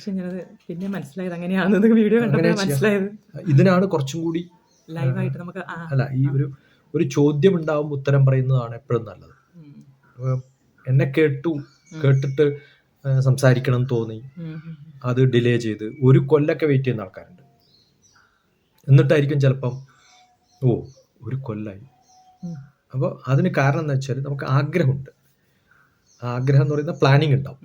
പക്ഷെ ഞാനത് പിന്നെ മനസ്സിലായത് അങ്ങനെയാണെന്ന് വീഡിയോ കണ്ടപ്പോൾ മനസ്സിലായത്. ഇതിനാണ് കുറച്ചും കൂടി ലൈവായിട്ട് നമുക്ക് അല്ല ഈ ഒരു ഒരു ചോദ്യം ഉണ്ടാവും ഉത്തരം പറയുന്നതാണ് എപ്പോഴും നല്ലത്. എന്നെ കേട്ടു കേട്ടിട്ട് സംസാരിക്കണം തോന്നി. അത് ഡിലേ ചെയ്ത് ഒരു കൊല്ലൊക്കെ വെയിറ്റ് ചെയ്യുന്ന ആൾക്കാരുണ്ട്. എന്നിട്ടായിരിക്കും ചിലപ്പം ഓ ഒരു കൊല്ലായി. അപ്പോൾ അതിന് കാരണം എന്താ വെച്ചാൽ നമുക്ക് ആഗ്രഹമുണ്ട്. ആഗ്രഹം എന്ന് പറയുന്ന പ്ലാനിങ് ഉണ്ടാവും.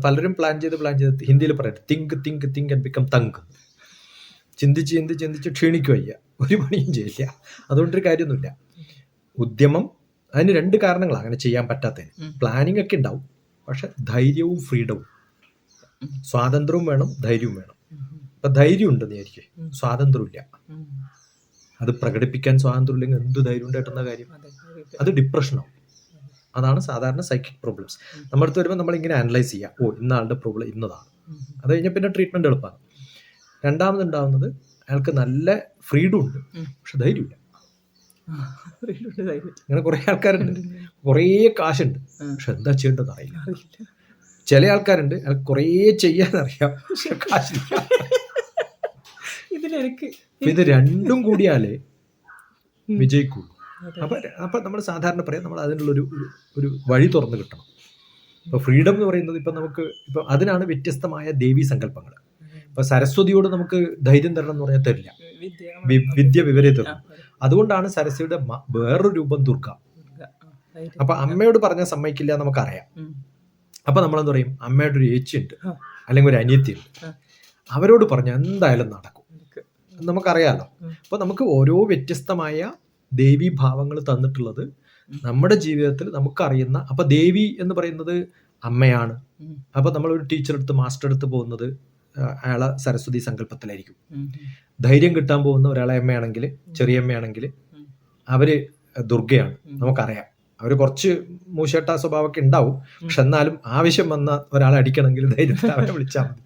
പലരും പ്ലാൻ ചെയ്ത് പ്ലാൻ ചെയ്ത് ഹിന്ദിയിൽ പറയട്ടെ think think think and become think ചിന്തിച്ച് ചിന്തിച്ച് ചിന്തിച്ച് ക്ഷീണിക്കു വയ്യ ഒരു പണിയും ചെയ്യില്ല. അതുകൊണ്ടൊരു കാര്യമൊന്നുമില്ല. ഉദ്യമം അതിന് രണ്ട് കാരണങ്ങളാണ് അങ്ങനെ ചെയ്യാൻ പറ്റാത്തതിന്. പ്ലാനിങ് ഒക്കെ ഉണ്ടാവും. പക്ഷെ ധൈര്യവും ഫ്രീഡവും സ്വാതന്ത്ര്യവും വേണം ധൈര്യവും വേണം. ഇപ്പൊ ധൈര്യം ഉണ്ടെന്ന് ഉം. സ്വാതന്ത്ര്യമില്ല. അത് പ്രകടിപ്പിക്കാൻ സ്വാതന്ത്ര്യം ഇല്ലെങ്കിൽ എന്ത് ധൈര്യം ഉണ്ടായിട്ടുന്ന കാര്യം. അത് ഡിപ്രഷനാവും അതാണ് സാധാരണ സൈക്കിക് പ്രോബ്ലംസ് നമ്മളടുത്ത് നമ്മുടെ അടുത്ത് വരുമ്പോൾ നമ്മൾ ഇങ്ങനെ അനലൈസ് ചെയ്യുക ഓ ഇന്ന ആളുടെ പ്രോബ്ലം ഇന്നതാണ്. അത് കഴിഞ്ഞാൽ പിന്നെ ട്രീറ്റ്മെന്റ് എളുപ്പമാണ് രണ്ടാമത് ഉണ്ടാവുന്നത് അയാൾക്ക് നല്ല ഫ്രീഡം ഉണ്ട്. പക്ഷെ ധൈര്യമില്ല. അങ്ങനെ കുറേ ആൾക്കാരുണ്ട്. കുറേ കാശുണ്ട്. പക്ഷെ എന്താ ചെയ്യേണ്ടത് അറിയില്ല. ചില ആൾക്കാരുണ്ട്. അയാൾക്ക് കുറേ ചെയ്യാനറിയാം. പക്ഷെ കാശില്ല. ഇതിലെനിക്ക് ഇത് രണ്ടും കൂടിയാലേ. വിജയിക്കുള്ളൂ. അപ്പൊ അപ്പൊ നമ്മൾ സാധാരണ പറയാം നമ്മൾ അതിനുള്ളൊരു ഒരു ഒരു വഴി തുറന്നു കിട്ടണം. ഇപ്പൊ ഫ്രീഡം എന്ന് പറയുന്നത് ഇപ്പൊ നമുക്ക് ഇപ്പൊ അതിനാണ് വ്യത്യസ്തമായ ദേവീ സങ്കല്പങ്ങൾ ഇപ്പൊ സരസ്വതിയോട് നമുക്ക് ധൈര്യം തരണം എന്ന് പറയാൻ തരില്ല. വിദ്യ വിവരെ തരും. അതുകൊണ്ടാണ് സരസ്വതിയുടെ വേറൊരു രൂപം ദുർഗ. അപ്പൊ അമ്മയോട് പറഞ്ഞാൽ സമ്മതിക്കില്ല നമുക്കറിയാം. അപ്പൊ നമ്മളെന്ത് പറയും? അമ്മയുടെ ഒരു ഏച്ചിയുണ്ട്. അല്ലെങ്കിൽ ഒരു അനിയത്തിയുണ്ട്. അവരോട് പറഞ്ഞാൽ എന്തായാലും നടക്കും. നമുക്കറിയാലോ. അപ്പൊ നമുക്ക് ഓരോ വ്യത്യസ്തമായ ദേവീ ഭാവങ്ങൾ തന്നിട്ടുള്ളത് നമ്മുടെ ജീവിതത്തിൽ നമുക്കറിയുന്ന അപ്പൊ ദേവി എന്ന് പറയുന്നത് അമ്മയാണ്. അപ്പൊ നമ്മൾ ഒരു ടീച്ചർ അടുത്ത് മാസ്റ്റർ അടുത്ത് പോകുന്നത് അയാളെ സരസ്വതി സങ്കല്പത്തിലായിരിക്കും. ധൈര്യം കിട്ടാൻ പോകുന്ന ഒരാളെ അമ്മയാണെങ്കിൽ ചെറിയമ്മയാണെങ്കിൽ അമ്മയാണെങ്കിൽ അവർ ദുർഗയാണ്. നമുക്കറിയാം. അവർ കുറച്ച് മൂശേട്ട സ്വഭാവമൊക്കെ ഉണ്ടാവും. പക്ഷെ എന്നാലും ആവശ്യം വന്ന ഒരാളെ അടിക്കണമെങ്കിൽ ധൈര്യത്തിൽ അവരെ വിളിച്ചാൽ മതി.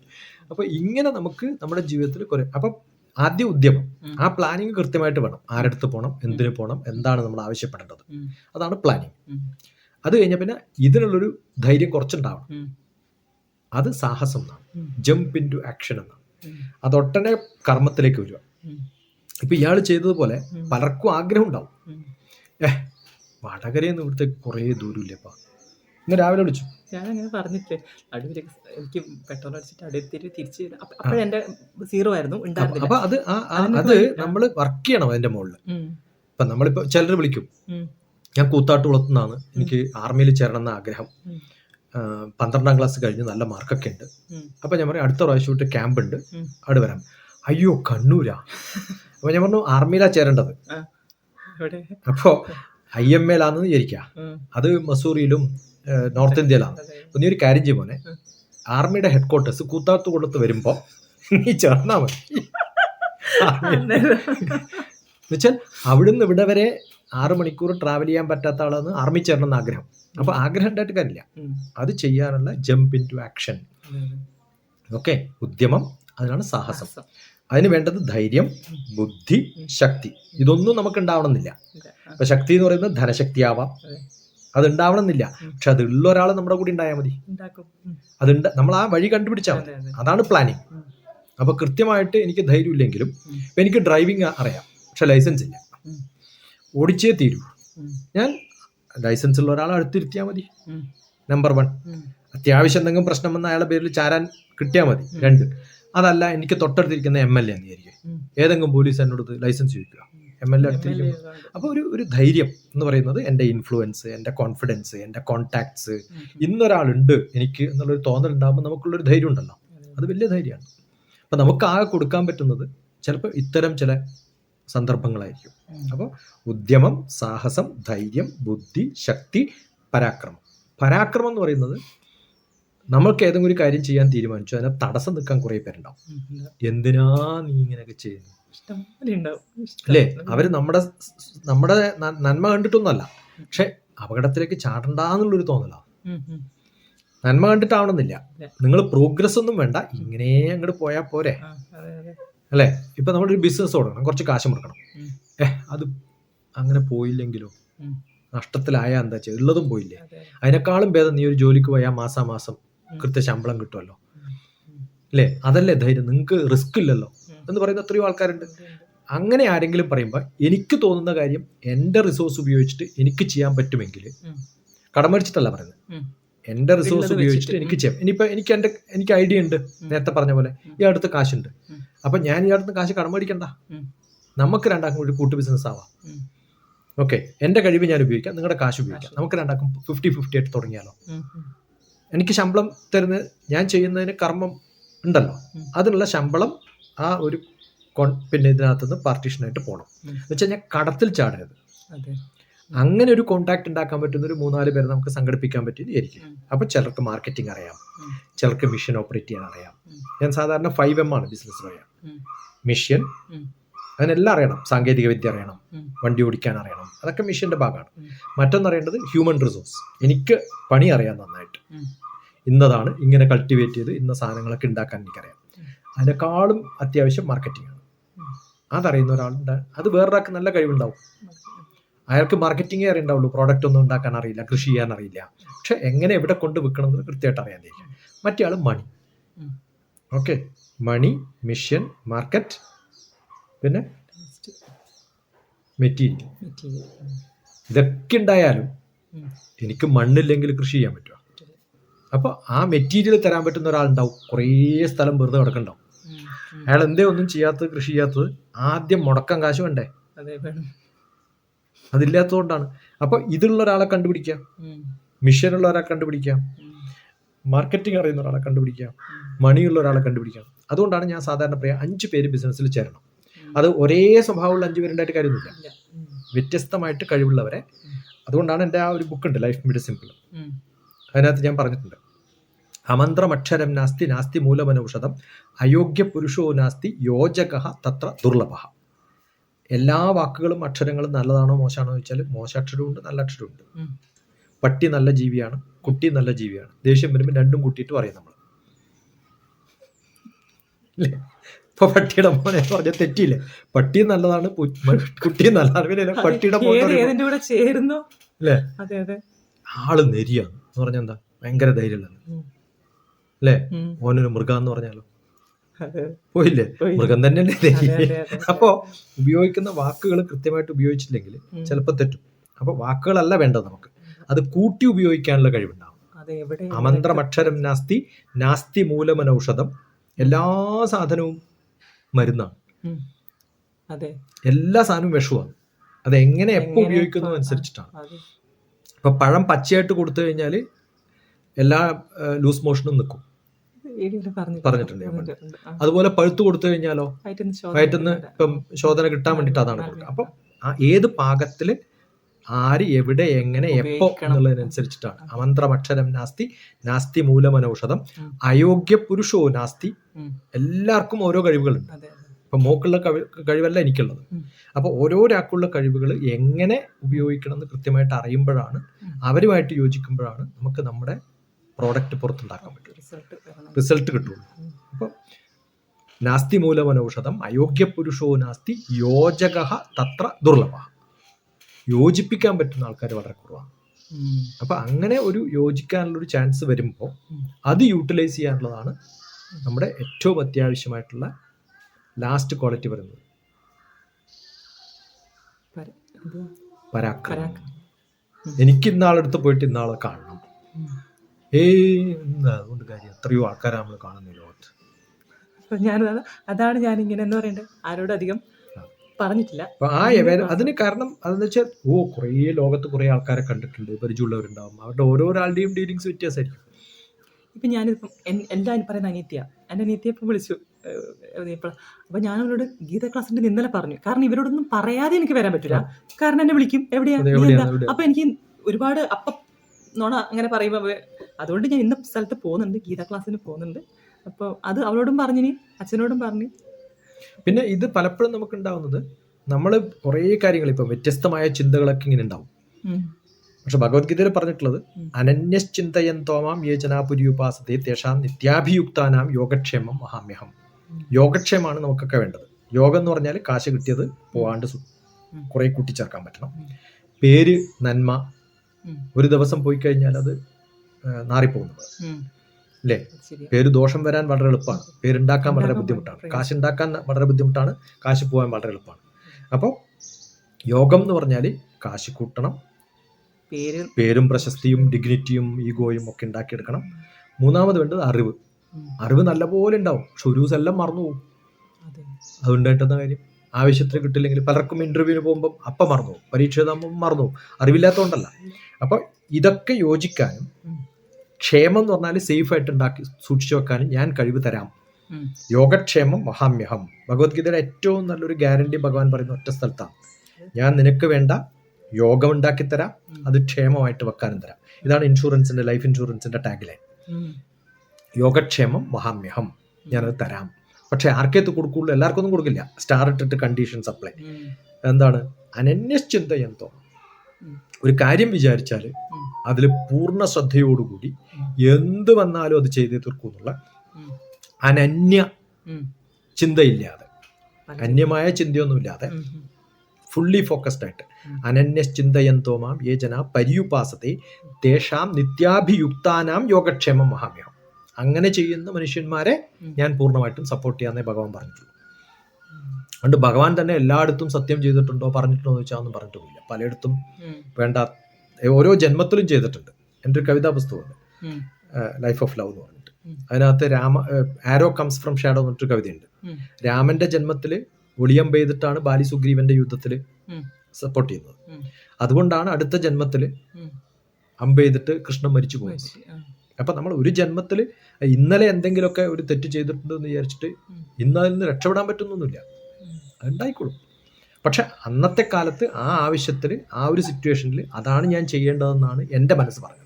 അപ്പൊ ഇങ്ങനെ നമുക്ക് നമ്മുടെ ജീവിതത്തിൽ കുറെ അപ്പൊ ആദ്യ ഉദ്യമം. ആ പ്ലാനിങ് കൃത്യമായിട്ട് വേണം. ആരടുത്ത് പോകണം എന്തിനു പോകണം എന്താണ് നമ്മൾ ആവശ്യപ്പെടേണ്ടത്. അതാണ് പ്ലാനിങ് അത് കഴിഞ്ഞ പിന്നെ ഇതിനുള്ളൊരു ധൈര്യം കുറച്ചുണ്ടാവണം. അത് സാഹസം എന്നാണ്. Jump jump into action എന്നാണ് അതൊട്ടനെ കർമ്മത്തിലേക്ക് വരിക. ഇപ്പൊ ഇയാൾ ചെയ്തതുപോലെ പലർക്കും ആഗ്രഹം ഉണ്ടാവും. ഏഹ് വടകരയിൽ നിന്ന് ഇവിടുത്തെ കുറേ ദൂരമില്ലപ്പാ ഇന്ന് രാവിലെ വിളിച്ചു. ഞാനങ്ങനെ പറഞ്ഞിട്ട് അടൂരേക്ക് എനിക്ക് പെട്രോൾ അടിച്ചിട്ട് അടുത്തിട്ട് തിരിച്ച് അപ്പോഴെന്റെ സീറോ ആയിരുന്നു അപ്പൊ- അത് അത് നമ്മൾ വർക്ക് ചെയ്യണം അതിന്റെ മുകളിൽ. ഇപ്പൊ നമ്മളിപ്പോ ചിലർ വിളിക്കും. ഞാൻ ഞാൻ കൂത്താട്ടുകുളത്തുനിന്നാണ്. എനിക്ക് ആർമിയിൽ ചേരണം എന്ന ആഗ്രഹം. പന്ത്രണ്ടാം ക്ലാസ് കഴിഞ്ഞ് നല്ല മാർക്കൊക്കെ ഉണ്ട്. അപ്പൊ ഞാൻ പറയും അടുത്ത പ്രാവശ്യം വിട്ട് ക്യാമ്പ് ഉണ്ട്. അവിടെ വരാം. അയ്യോ കണ്ണൂരാ? അപ്പൊ ഞാൻ പറഞ്ഞു ആർമിയിലാ ചേരേണ്ടത്? അപ്പോ ഐ എം എലാന്ന് വിചാരിക്കുക ഉം. അത് മസൂറിയിലും നോർത്ത് ഇന്ത്യയിലാണ്. നീ ഒരു കാര്യം ചെയ്യും മോനെ. ആർമിയുടെ ഹെഡ് ക്വാർട്ടേഴ്സ് കൂത്താത്തു കൊടുത്ത് വരുമ്പോൾ നീ ചേർന്നാ മതി. എന്നുവെച്ചാൽ അവിടുന്ന് ഇവിടെ വരെ ആറ് മണിക്കൂർ ട്രാവൽ ചെയ്യാൻ പറ്റാത്ത ആളാണ് ആർമി ചേരണം എന്ന് ആഗ്രഹം. അപ്പൊ ആഗ്രഹം ഉണ്ടായിട്ട് കാര്യമില്ല. അത് ചെയ്യാനുള്ള jump into action. Okay? ഉദ്യമം അതിനാണ് സാഹസം. സാഹസം. അതിന് വേണ്ടത് ധൈര്യം ബുദ്ധി ശക്തി. ഇതൊന്നും നമുക്ക് ഉണ്ടാവണമെന്നില്ല. അപ്പൊ ശക്തി എന്ന് പറയുന്നത് ധനശക്തിയാവാം. അതെ. അത് ഉണ്ടാവണമെന്നില്ല ഉം. പക്ഷെ അത് ഉള്ള ഒരാൾ നമ്മുടെ കൂടെ ഉണ്ടായാൽ മതി. അത് നമ്മൾ ആ വഴി കണ്ടുപിടിച്ചാൽ മതി. അതെ, അതെ. അതാണ് പ്ലാനിങ്. അപ്പൊ കൃത്യമായിട്ട് എനിക്ക് ധൈര്യം ഇല്ലെങ്കിലും എനിക്ക് ഡ്രൈവിംഗ് അറിയാം. പക്ഷെ ലൈസൻസ് ഇല്ല. ഓടിച്ചേ തീരൂ. ഞാൻ ലൈസൻസ് ഉള്ള ഒരാളെ അടുത്തിരുത്തിയാൽ മതി. Number one. അത്യാവശ്യം എന്തെങ്കിലും പ്രശ്നം വന്ന അയാളുടെ പേരിൽ ചാരാൻ കിട്ടിയാൽ മതി. രണ്ട്. അതല്ല എനിക്ക് തൊട്ടടുത്തിരിക്കുന്ന എം എൽ എ എന്ന് ഏതെങ്കിലും പോലീസ് എന്നോട് ലൈസൻസ് ചോദിക്കുക. എം എൽ എ അടുത്തിരിക്കുമ്പോൾ അപ്പോൾ ഒരു ഒരു ധൈര്യം എന്ന് പറയുന്നത് എന്റെ ഇൻഫ്ലുവൻസ് എന്റെ കോൺഫിഡൻസ് എന്റെ കോൺടാക്ട്സ്. ഇന്നൊരാളുണ്ട് എനിക്ക് എന്നുള്ളൊരു തോന്നൽ ഉണ്ടാകുമ്പോൾ നമുക്കുള്ളൊരു ധൈര്യം ഉണ്ടല്ലോ. അത്. വലിയ ധൈര്യമാണ്. അപ്പം നമുക്ക് ആകെ കൊടുക്കാൻ പറ്റുന്നത് ചിലപ്പോൾ ഇത്തരം ചില സന്ദർഭങ്ങളായിരിക്കും. അപ്പോൾ ഉദ്യമം സാഹസം ധൈര്യം ബുദ്ധി ശക്തി പരാക്രമം. പരാക്രമം എന്ന് പറയുന്നത് നമ്മൾക്ക് ഏതെങ്കിലും ഒരു കാര്യം ചെയ്യാൻ തീരുമാനിച്ചു അതിനെ തടസ്സം നിൽക്കാൻ കുറേ പേരുണ്ടാവും. എന്തിനാ നീ ഇങ്ങനെയൊക്കെ ചെയ്യുന്നു അല്ലേ. അവർ നമ്മുടെ നമ്മുടെ നന്മ കണ്ടിട്ടൊന്നുമല്ല. പക്ഷെ അപകടത്തിലേക്ക് ചാടണ്ടെന്നുള്ളൊരു തോന്നലാണ്. ഉം. നന്മ കണ്ടിട്ടാവണമെന്നില്ല. നിങ്ങൾ പ്രോഗ്രസ് ഒന്നും വേണ്ട. ഇങ്ങനെ അങ്ങോട്ട് പോയാൽ പോരെ. അല്ലെ? ഇപ്പൊ നമ്മളൊരു ബിസിനസ് തുടങ്ങണം. കുറച്ച് കാശ് മുടക്കണം. ഏഹ് അത് അങ്ങനെ പോയില്ലെങ്കിലോ. നഷ്ടത്തിലായ എന്താ ചെയ്യുക ഉള്ളതും പോയില്ലേ? അതെ. അതിനേക്കാളും ഭേദം നീ ഒരു ജോലിക്ക് പോയാൽ മാസാമാസം മാസം കൃത്യ ശമ്പളം കിട്ടുമല്ലോ അല്ലേ? അതല്ലേ ധൈര്യം? നിങ്ങൾക്ക് റിസ്ക് ഇല്ലല്ലോ. എന്ന് പറയുന്ന എത്രയോ ആൾക്കാരുണ്ട്. അങ്ങനെ ആരെങ്കിലും പറയുമ്പോൾ എനിക്ക് തോന്നുന്ന കാര്യം എന്റെ റിസോഴ്സ് ഉപയോഗിച്ചിട്ട് എനിക്ക് ചെയ്യാൻ പറ്റുമെങ്കിൽ. കടമടിച്ചിട്ടല്ല പറയുന്നത്. എന്റെ എന്റെ റിസോഴ്സ് ഉപയോഗിച്ചിട്ട് എനിക്ക് ചെയ്യാം. ഇനിയിപ്പോൾ എനിക്ക് എന്റെ എനിക്ക് ഐഡിയ ഉണ്ട്. നേരത്തെ പറഞ്ഞ പോലെ. ഈ അടുത്ത് കാശുണ്ട്. അപ്പൊ ഞാൻ ഈ അടുത്ത് കാശ് കടമടിക്കണ്ട. നമുക്ക് രണ്ടാക്കും ഒരു കൂട്ട് ബിസിനസ് ആവാം. ഓക്കെ എന്റെ കഴിവ് ഞാൻ ഉപയോഗിക്കാം. നിങ്ങളുടെ കാശ് ഉപയോഗിക്കാം. നമുക്ക് രണ്ടാക്കും ഫിഫ്റ്റി ഫിഫ്റ്റി ആയിട്ട് തുടങ്ങിയാലോ. എനിക്ക് ശമ്പളം തരുന്ന ഞാൻ ചെയ്യുന്നതിന് കർമ്മം ഉണ്ടല്ലോ. അതിനുള്ള ശമ്പളം ആ ഒരു കൊൺ പിന്നെ ഇതിനകത്തുനിന്ന് പാർട്ടീഷനായിട്ട് പോകണം. എന്ന് വെച്ചാൽ ഞാൻ കടത്തിൽ ചാടരുത്. അതെ. അങ്ങനെ ഒരു കോണ്ടാക്ട് ഉണ്ടാക്കാൻ പറ്റുന്ന ഒരു മൂന്നാൽ പേരെ നമുക്ക് സംഘടിപ്പിക്കാൻ ആയിരിക്കും. അപ്പോൾ ചിലർക്ക് മാർക്കറ്റിംഗ് അറിയാം. ചിലർക്ക് മിഷൻ ഓപ്പറേറ്റ് ചെയ്യാൻ അറിയാം. ഞാൻ സാധാരണ ഫൈവ് എം ആണ് ബിസിനസ് പറയാം. മിഷൻ. അതിനെല്ലാം അറിയണം. സാങ്കേതിക വിദ്യ അറിയണം. വണ്ടി ഓടിക്കാൻ അറിയണം. അതൊക്കെ മിഷന്റെ ഭാഗമാണ്. മറ്റൊന്ന് അറിയേണ്ടത് ഹ്യൂമൻ റിസോഴ്സ് എനിക്ക് പണി അറിയാം നന്നായിട്ട്. ഇന്നതാണ് ഇങ്ങനെ കൾട്ടിവേറ്റ് ചെയ്ത് ഇന്ന സാധനങ്ങളൊക്കെ ഉണ്ടാക്കാൻ എനിക്കറിയാം. അതിനേക്കാളും അത്യാവശ്യം മാർക്കറ്റിംഗ് ആണ്. അതറിയുന്ന ഒരാളുണ്ട് അത് വേറൊരാൾക്ക് നല്ല കഴിവുണ്ടാവും അയാൾക്ക് മാർക്കറ്റിംഗേ അറിയുണ്ടാവുള്ളൂ പ്രോഡക്റ്റ് ഒന്നും ഉണ്ടാക്കാൻ അറിയില്ല കൃഷി ചെയ്യാൻ അറിയില്ല പക്ഷെ എങ്ങനെ എവിടെ കൊണ്ട് വിൽക്കണം എന്ന് കൃത്യമായിട്ട് അറിയാൻ കഴിയില്ല മറ്റേ ആൾ money. Okay money mission market പിന്നെ മെറ്റീരിയൽ. ഇതൊക്കെ ഉണ്ടായാലും എനിക്ക് മണ്ണില്ലെങ്കിൽ കൃഷി ചെയ്യാൻ പറ്റുമോ അപ്പോൾ ആ മെറ്റീരിയൽ തരാൻ പറ്റുന്ന ഒരാളുണ്ടാവും കുറേ സ്ഥലം വെറുതെ. ഉം. അയാൾ എന്തേ ഒന്നും ചെയ്യാത്തത് കൃഷി ചെയ്യാത്തത് ആദ്യം മുടക്കം കാശ് വേണ്ടേ? അതെ വേണം. അതില്ലാത്തതുകൊണ്ടാണ്. അപ്പൊ ഇതുള്ള ഒരാളെ കണ്ടുപിടിക്കാം മിഷൻ മിഷനുള്ള ഒരാളെ കണ്ടുപിടിക്കാം മാർക്കറ്റിംഗ് അറിയുന്ന ഒരാളെ കണ്ടുപിടിക്കാം. മണിയുള്ള ഒരാളെ കണ്ടുപിടിക്കാം അതുകൊണ്ടാണ് ഞാൻ സാധാരണ പറയാം അഞ്ച് പേര് ബിസിനസ്സിൽ ചേരണം. അത് ഒരേ സ്വഭാവമുള്ള അഞ്ച് പേരുണ്ടായിട്ട് കാര്യമൊന്നുമില്ല. വ്യത്യസ്തമായിട്ട് കഴിവുള്ളവരെ. അതുകൊണ്ടാണ് എന്റെ ആ ഒരു ബുക്ക് ഉണ്ട് ലൈഫ് മിഡ് സിമ്പിൾ. അതിനകത്ത് ഞാൻ പറഞ്ഞിട്ടുണ്ട്. അമന്ത്രമക്ഷരം നാസ്തി നാസ്തി മൂലമനൗഷധം അയോഗ്യ പുരുഷോ നാസ്തി യോജക തത്ര ദുർലഭ. എല്ലാ വാക്കുകളും അക്ഷരങ്ങളും നല്ലതാണോ മോശമാണോ ചോദിച്ചാൽ മോശ അക്ഷരമുണ്ട് നല്ല അക്ഷരമുണ്ട്. പട്ടി നല്ല ജീവിയാണ് കുട്ടി നല്ല ജീവിയാണ്. ദേഷ്യം വരുമ്പോൾ രണ്ടും കൂട്ടിയിട്ട് പറയും നമ്മൾ ഇപ്പൊ പട്ടിയുടെ മോനെ പറഞ്ഞ തെറ്റിയില്ലേ? പട്ടി നല്ലതാണ് കുട്ടി നല്ലതാണ്. പിന്നെ പട്ടിയുടെ മോനെ ചേരുന്നു. അല്ലേ? ആൾ നെരിയാണ് എന്ന് പറഞ്ഞെന്താ ഭയങ്കര ധൈര്യമുള്ളത്. അല്ലേ. ഓനൊരു മൃഗം എന്ന് പറഞ്ഞാലോ? പോയില്ലേ? മൃഗം തന്നെയല്ലേ. അപ്പോ ഉപയോഗിക്കുന്ന വാക്കുകൾ കൃത്യമായിട്ട് ഉപയോഗിച്ചില്ലെങ്കിൽ ചിലപ്പോ ചിലപ്പോൾ തെറ്റും. അപ്പൊ വാക്കുകളല്ല വേണ്ടത് നമുക്ക്. അത് കൂട്ടി ഉപയോഗിക്കാനുള്ള കഴിവുണ്ടാവും അമന്ത്രമക്ഷരം നാസ്തി നാസ്തി മൂലമനൌഷധം എല്ലാ സാധനവും മരുന്നാണ്. അതെ. എല്ലാ സാധനവും വിഷമാണ് അത് എങ്ങനെ എപ്പോ ഉപയോഗിക്കുന്നു അനുസരിച്ചിട്ടാണ്. ഇപ്പൊ പഴം പച്ചയായിട്ട് കൊടുത്തു കഴിഞ്ഞാൽ എല്ലാ ലൂസ് മോഷനും നിൽക്കും പറഞ്ഞിട്ടുണ്ട്. അതുപോലെ പഴുത്തു കൊടുത്തു കഴിഞ്ഞാലോ? വയറ്റിന്ന് ഇപ്പം ശോധന കിട്ടാൻ വേണ്ടിട്ട് അതാണ് കൊടുക്കുക. അപ്പം ഏത് പാകത്തിൽ ആര് എവിടെ എങ്ങനെ എപ്പോ. എന്നുള്ളതിനനുസരിച്ചിട്ടാണ്. അമന്ത്രമക്ഷരം നാസ്തി നാസ്തി മൂലമനൌഷധം. അയോഗ്യ പുരുഷോ നാസ്തി എല്ലാവർക്കും ഓരോ കഴിവുകളുണ്ട്. ഇപ്പൊ മോക്കുള്ള കഴി കഴിവല്ല എനിക്കുള്ളത്. അപ്പൊ ഓരോരാൾക്കുള്ള കഴിവുകൾ എങ്ങനെ ഉപയോഗിക്കണം എന്ന് കൃത്യമായിട്ട് അറിയുമ്പോഴാണ്. അവരുമായിട്ട് യോജിക്കുമ്പോഴാണ് നമുക്ക് നമ്മുടെ പ്രോഡക്റ്റ് പുറത്തുണ്ടാക്കാൻ പറ്റും. റിസൾട്ട് കിട്ടുള്ളൂ. അപ്പം നാസ്തി മൂലമനൌഷധം അയോഗ്യ പുരുഷോ നാസ്തി യോജക തത്ര ദുർലഭ. യോജിപ്പിക്കാൻ പറ്റുന്ന ആൾക്കാർ വളരെ കുറവാണ്. അപ്പൊ അങ്ങനെ ഒരു യോജിക്കാനുള്ള ഒരു ചാൻസ് വരുമ്പോൾ അത് യൂട്ടിലൈസ് ചെയ്യാനുള്ളതാണ് നമ്മുടെ ഏറ്റവും അത്യാവശ്യമായിട്ടുള്ള ലാസ്റ്റ് ക്വാളിറ്റി വരുന്നത്. പരാക്രമം. എനിക്ക് ഇന്നാളെടുത്ത് പോയിട്ട് ഇന്നാളെ കാണണം. അതുകൊണ്ട് കാര്യം എത്രയോ ആൾക്കാരെ നമ്മൾ കാണുന്ന ലോകത്ത്. അപ്പൊ ഞാനത് അതാണ് ഞാൻ ഇങ്ങനെ എന്ന് പറയണ്ടത് ആരോടും അധികം പറഞ്ഞിട്ടില്ല. ആ അതിന് കാരണം അതെന്ന് വെച്ചാൽ ഓ കുറേ ലോകത്ത് കുറേ ആൾക്കാരെ കണ്ടിട്ടുണ്ട് പരിചയമുള്ളവരുണ്ടാവും. അവരുടെ ഓരോരാളുടെയും ഡീലിങ്സ് വ്യത്യാസമായിരിക്കും. ഇപ്പൊ ഞാനിപ്പം എൻ- എന്റെ അനി- പറയുന്ന അനിയത്തിയ. എന്റെ അനിയത്തിയെ ഇപ്പം വിളിച്ചു. ഇപ്പോൾ അപ്പൊ ഞാൻ അവരോട് ഗീത ക്ലാസ്സിന്റെ ഇന്നലെ പറഞ്ഞു. കാരണം ഇവരോടൊന്നും പറയാതെ എനിക്ക് വരാൻ പറ്റില്ല. കാരണം എന്നെ വിളിക്കും. എവിടെയാ? അപ്പം എനിക്ക് ഒരുപാട് അപ്പം നോണ അങ്ങനെ പറയുമ്പോൾ അതുകൊണ്ട് ഞാൻ ഇന്ന സ്ഥലത്ത് പോകുന്നുണ്ട് ഗീത ക്ലാസ്സിന് പോകുന്നുണ്ട്. അപ്പോൾ അത് അവളോടും പറഞ്ഞിനി അച്ഛനോടും പറഞ്ഞു. പിന്നെ ഇത് പലപ്പോഴും നമുക്ക് ഉണ്ടാവുന്നത് നമ്മൾ കുറേ കാര്യങ്ങൾ ഇപ്പം വ്യത്യസ്തമായ ചിന്തകളൊക്കെ ഇങ്ങനെ ഉണ്ടാവും. പക്ഷെ ഭഗവത്ഗീതയിൽ പറഞ്ഞിട്ടുള്ളത്. അനന്യശ്ചിന്തയൻ തോമാം യേചനാപുര്യുപാസത്തെ തേഷാം നിത്യാഭിയുക്താനാം യോഗക്ഷേമം മഹാമ്യഹം യോഗക്ഷേമാണ് യോഗക്ഷേമമാണ് നമുക്കൊക്കെ വേണ്ടത്. യോഗം എന്ന് പറഞ്ഞാൽ കാശ് കിട്ടിയത് പോവാണ്ട് കുറെ കൂട്ടിച്ചേർക്കാൻ പറ്റണം. പേര് നന്മ. ഒരു ദിവസം പോയി കഴിഞ്ഞാൽ അത് നാറിപ്പോകുന്നത്. അല്ലേ പേര് ദോഷം വരാൻ വളരെ എളുപ്പമാണ്. പേരുണ്ടാക്കാൻ വളരെ ബുദ്ധിമുട്ടാണ്. ഭയങ്കര കാശ് ഉണ്ടാക്കാൻ വളരെ ബുദ്ധിമുട്ടാണ്. കാശ് പോകാൻ വളരെ എളുപ്പമാണ്. അപ്പോൾ യോഗം എന്ന് പറഞ്ഞാൽ കാശ് കൂട്ടണം. പേര് പേരും പ്രശസ്തിയും ഡിഗ്നിറ്റിയും ഈഗോയും ഒക്കെ ഉണ്ടാക്കിയെടുക്കണം. മൂന്നാമത് വേണ്ടത് അറിവ്. അറിവ് നല്ലപോലെ ഉണ്ടാവും. പക്ഷെ ഒരു ദിവസം എല്ലാം മറന്നു പോകും അതുണ്ടായിട്ടെന്ന കാര്യം? ആവശ്യത്തിന് കിട്ടില്ലെങ്കിൽ പലർക്കും ഇന്റർവ്യൂവിന് പോകുമ്പോൾ അപ്പം മറന്നു പോകും പരീക്ഷ എഴുതാകുമ്പോൾ മറന്നു പോകും അറിവില്ലാത്തതുകൊണ്ടല്ല. അപ്പോൾ ഇതൊക്കെ യോജിക്കാനും. ക്ഷേമം എന്ന് പറഞ്ഞാൽ സേഫ് ആയിട്ട് ഉണ്ടാക്കി സൂക്ഷിച്ചു വെക്കാനും ഞാൻ കഴിവ് തരാം. യോഗക്ഷേമം മഹാമ്യഹം. ഭഗവത്ഗീതയുടെ ഏറ്റവും നല്ലൊരു ഗ്യാരണ്ടി ഭഗവാൻ പറയുന്ന ഒറ്റ സ്ഥലത്താണ്. ഞാൻ നിനക്ക് വേണ്ട യോഗം ഉണ്ടാക്കി തരാം അത് ക്ഷേമമായിട്ട് വെക്കാനും തരാം. ഇതാണ് ഇൻഷുറൻസിന്റെ ലൈഫ് ഇൻഷുറൻസിന്റെ ടാഗ് ലൈൻ യോഗക്ഷേമം മഹാമ്യഹം. ഞാനത് തരാം. പക്ഷെ ആർക്കേത്ത് കൊടുക്കുള്ളൂ? എല്ലാവർക്കും ഒന്നും കൊടുക്കില്ല. സ്റ്റാർ ഇട്ടിട്ട് കണ്ടീഷൻ സപ്ലൈ. എന്താണ്? അനന്യശ്ചിന്തയന്തോ. എന്തോ ഒരു കാര്യം വിചാരിച്ചാൽ. അതിൽ പൂർണ ശ്രദ്ധയോടുകൂടി. എന്ത് വന്നാലും അത് ചെയ്തേ തീർക്കൂ എന്നുള്ള അനന്യ. ചിന്തയില്ലാതെ അന്യമായ ചിന്തയൊന്നുമില്ലാതെ. ഫുള്ളി ഫോക്കസ്ഡ് ആയിട്ട് അനന്യ ചിന്തയന്തോമാം മാം യേ ജന പര്യുപാസത്തെ തേഷാം നിത്യാഭിയുക്താനാം യോഗക്ഷേമം മഹാമ്യം അങ്ങനെ ചെയ്യുന്ന മനുഷ്യന്മാരെ ഞാൻ പൂർണമായിട്ടും സപ്പോർട്ട് ചെയ്യാന്നേ ഭഗവാൻ പറഞ്ഞിട്ടുള്ളൂ. അതുകൊണ്ട് ഭഗവാൻ തന്നെ എല്ലായിടത്തും സത്യം ചെയ്തിട്ടുണ്ടോ പറഞ്ഞിട്ടുണ്ടോ എന്ന് വെച്ചാൽ ഒന്നും പറഞ്ഞിട്ടുമില്ല പലയിടത്തും വേണ്ട ഓരോ ജന്മത്തിലും ചെയ്തിട്ടുണ്ട്. എന്റെ ഒരു കവിതാ പുസ്തകമുണ്ട്. ലൈഫ് ഓഫ് ലവ് എന്ന് പറഞ്ഞിട്ട്. അതിനകത്ത് രാമ ആരോ കംസ് ഫ്രം ഷാഡോ എന്ന് പറഞ്ഞിട്ട് കവിതയുണ്ട്. രാമന്റെ ജന്മത്തിൽ ഒളിയം പെയ്തിട്ടാണ് ബാലി സുഗ്രീവന്റെ യുദ്ധത്തിൽ സപ്പോർട്ട് ചെയ്യുന്നത്. അതുകൊണ്ടാണ് അടുത്ത ജന്മത്തിൽ അമ്പെയ്തിട്ട് കൃഷ്ണൻ മരിച്ചു പോകുന്നത് ശരി. അപ്പൊ നമ്മൾ ഒരു ജന്മത്തിൽ ഇന്നലെ എന്തെങ്കിലുമൊക്കെ ഒരു തെറ്റ് ചെയ്തിട്ടുണ്ട് എന്ന് വിചാരിച്ചിട്ട് ഇന്നതിൽ നിന്ന് രക്ഷപ്പെടാൻ പറ്റുന്നൊന്നുമില്ല. ഉം. പക്ഷെ അന്നത്തെ കാലത്ത് ആ ആവശ്യത്തിൽ ആ ഒരു സിറ്റുവേഷനിൽ അതാണ് ഞാൻ ചെയ്യേണ്ടതെന്നാണ് എന്റെ മനസ്സ് പറഞ്ഞത്.